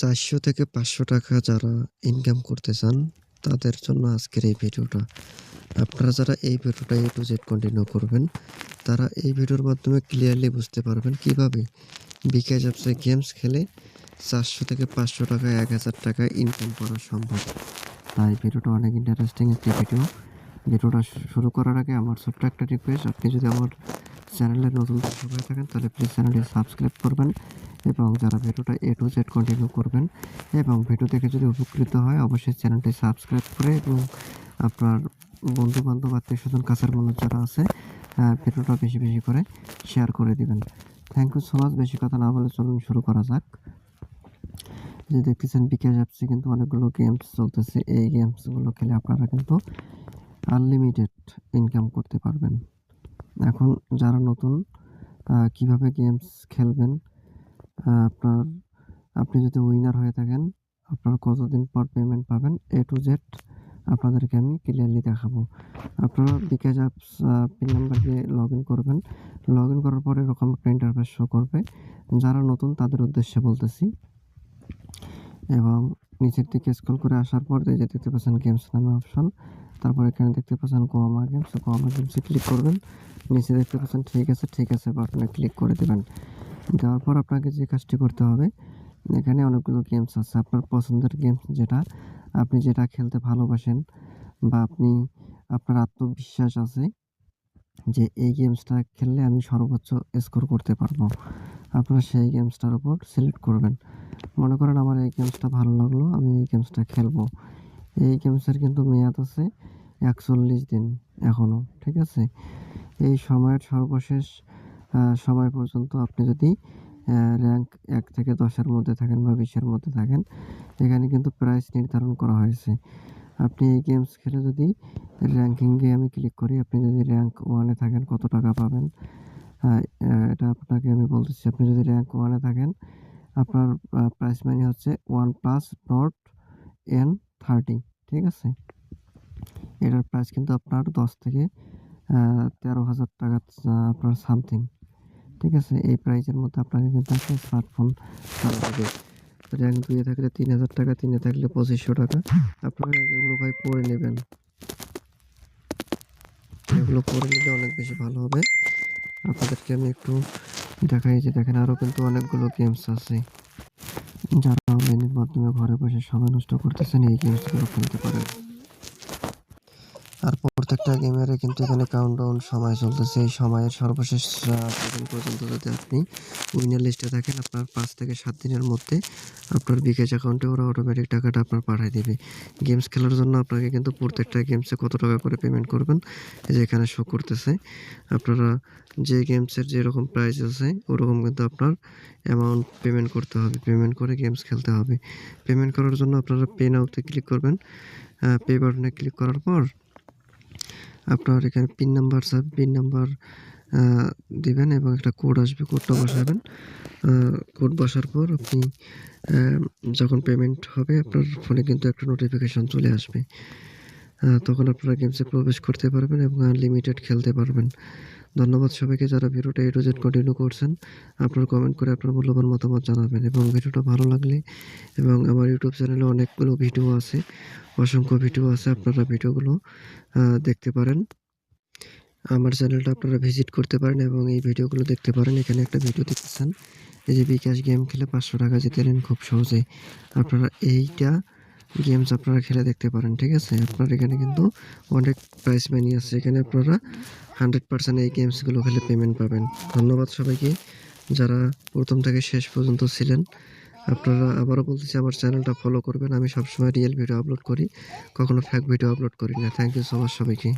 চারশো থেকে পাঁচশো টাকা যারা ইনকাম করতে চান, তাদের জন্য আজকের এই ভিডিওটা। আপনারা যারা এই ভিডিওটা এ টু জেড কন্টিনিউ করবেন, তারা এই ভিডিওর মাধ্যমে ক্লিয়ারলি বুঝতে পারবেন কীভাবে বিকাশ অ্যাপসে গেমস খেলে চারশো থেকে পাঁচশো টাকা, এক হাজার টাকা ইনকাম করা সম্ভব। তাই ভিডিওটা অনেক ইন্টারেস্টিং একটি ভিডিও ভিডিওটা শুরু করার আগে আমার ছোট্ট একটা রিকোয়েস্ট আপনি যদি আমার চ্যানেলে নতুন হয়ে থাকেন, তাহলে প্লিজ চ্যানেলটি সাবস্ক্রাইব করবেন। এবং যারা ভিডিওটা এ টু জেড কন্টিনিউ করবেন এবং ভিডিও দেখে যদি উপকৃত হয়, অবশ্যই চ্যানেলটি সাবস্ক্রাইব করে এবং আপনার বন্ধু বান্ধব আত্মীয় স্বজন কাছের মানুষ যারা আছে ভিডিওটা বেশি বেশি করে শেয়ার করে দিবেন। থ্যাংক ইউ সো মাচ বেশি কথা না বলে চলুন শুরু করা যাক। যে দেখতেছেন বিকাশ অ্যাপসে কিন্তু অনেকগুলো গেমস চলতেছে। এই গেমসগুলো খেলে আপনারা কিন্তু আনলিমিটেড ইনকাম করতে পারবেন। এখন যারা নতুন কীভাবে গেমস খেলবেন আপনার, আপনি যদি উইনার হয়ে থাকেন, আপনার কতদিন পর পেমেন্ট পাবেন? এ টু জেড আপনাদেরকে আমি ক্লিয়ারলি দেখাবো। আপনারা বিকাশ অ্যাপস পিন নাম্বার দিয়ে লগ ইন করবেন। লগ ইন করার পরে এরকম একটা ইন্টারফেস শো করবে। যারা নতুন, তাদের উদ্দেশ্যে বলতেছি। এবং নিচের দিকে স্ক্রল করে আসার পর যে দেখতে পাচ্ছেন গেমস নামে অপশন তারপর এখানে দেখতে পাচ্ছেন গোয়ামা গেমস গোয়ামা গেমসে ক্লিক করবেন। নিচে দেখতে পাচ্ছেন, ঠিক আছে ঠিক আছে বাটনে ক্লিক করে দেবেন। দেওয়ার পর আপনাকে যে কাজটি করতে হবে, এখানে অনেকগুলো গেমস আছে। আপনার পছন্দের গেমস যেটা, আপনি যেটা খেলতে ভালোবাসেন বা আপনি, আপনার আত্মবিশ্বাস আছে যে এই গেমসটা খেললে আমি সর্বোচ্চ স্কোর করতে পারব। আপনারা সেই গেমসটার উপর সিলেক্ট করবেন মনে করেন আমার এই গেমসটা ভালো লাগল, আমি এই গেমসটা খেলব। এই গেমসের কিন্তু মেয়াদ আছে একচল্লিশ দিন এখনও ঠিক আছে? এই সময়ের সর্বশেষ সময় পর্যন্ত আপনি যদি র্যাঙ্ক এক থেকে দশের মধ্যে থাকেন বা বিশের মধ্যে থাকেন, এখানে কিন্তু প্রাইস নির্ধারণ করা হয়েছে। আপনি এই গেমস খেলে যদি র্যাঙ্কিংয়ে আমি ক্লিক করি, আপনি যদি র্যাঙ্ক ওয়ানে থাকেন, কত টাকা পাবেন? এটা আপনাকে আমি বলতেছি, আপনি যদি র্যাঙ্ক ওয়ানে থাকেন, আপনার প্রাইস মানি হচ্ছে one plus Nord N thirty ঠিক আছে? এটার প্রাইস কিন্তু আপনার দশ থেকে তেরো হাজার টাকা আপনার সামথিং ঠিক আছে, এই প্রাইসের মধ্যে আপনাকে কিন্তু একটা স্মার্টফোন ভালো হবে। র্যাঙ্ক দুয়ে থাকলে তিন হাজার টাকা, তিনে থাকলে পঁচিশশো টাকা। আপনারা এগুলো ভাই পড়ে নেবেন। এগুলো পড়ে নিলে অনেক বেশি ভালো হবে। আপনাদেরকে আমি একটু দেখাই যে দেখেন আরও কিন্তু অনেকগুলো গেমস আছে। যারা অনলাইনের মাধ্যমে ঘরে বসে সময় নষ্ট করতেছেন, এই গেমসগুলো খেলতে পারেন। আর প্রত্যেকটা গেমের কিন্তু এখানে কাউন্টডাউন সময় চলতেছে। এই সময়ের সর্বশেষ পর্যন্ত যদি আপনি উইনার লিস্টে থাকেন, আপনার পাঁচ থেকে সাত দিনের মধ্যে আপনার বিকাশ অ্যাকাউন্টে ওরা অটোমেটিক টাকাটা আপনার পাঠিয়ে দেবে। গেমস খেলার জন্য আপনাকে কিন্তু প্রত্যেকটা গেমসে কত টাকা করে পেমেন্ট করবেন যে এখানে শো করতেছে। আপনারা যে গেমসের যেরকম প্রাইস আছে, ওরকম কিন্তু আপনার অ্যামাউন্ট পেমেন্ট করতে হবে। পেমেন্ট করে গেমস খেলতে হবে। পেমেন্ট করার জন্য আপনারা পে নাওতে ক্লিক করবেন। পে বাটনে ক্লিক করার পর আপনার এখানে পিন নাম্বার চাবে পিন নাম্বার দিবেন এবং একটা কোড আসবে কোডটা বসাবেন। কোড বসার পর আপনি যখন পেমেন্ট হবে, আপনার ফোনে কিন্তু একটা নোটিফিকেশান চলে আসবে। তখন আপনারা গেমসে প্রবেশ করতে পারবেন এবং আনলিমিটেড খেলতে পারবেন। ধন্যবাদ সবাইকে যারা ভিডিওটা এ টু জেড কন্টিনিউ করছেন। আপনার কমেন্ট করে আপনার মূল্যবান মতামত জানাবেন এবং ভিডিওটা ভালো লাগলে এবং আমার ইউটিউব চ্যানেলে অনেকগুলো ভিডিও আছে, অসংখ্য ভিডিও আছে, আপনারা ভিডিওগুলো দেখতে পারেন। আমার চ্যানেলটা আপনারা ভিজিট করতে পারেন এবং এই ভিডিওগুলো দেখতে পারেন। এখানে একটা ভিডিও দেখতেছেন। এই যে বিকাশ গেম খেলে পাঁচশো টাকা জিতে নেন খুব সহজে। আপনারা এইটা গেমস আপনারা খেলে দেখতে পারেন, ঠিক আছে? আপনার এখানে কিন্তু অনেক প্রাইস মানি আছে। এখানে আপনারা হান্ড্রেড পার্সেন্ট এই গেমসগুলো খেলে পেমেন্ট পাবেন। ধন্যবাদ সবাইকে। যারা প্রথম থেকে শেষ পর্যন্ত ছিলেন, আপনারা আবারও বলতেছি, আমার চ্যানেলটা ফলো করবেন। আমি সবসময় রিয়েল ভিডিও আপলোড করি। কখনো ফ্যাক ভিডিও আপলোড করি না। থ্যাংক ইউ সো মাচ সবাইকে।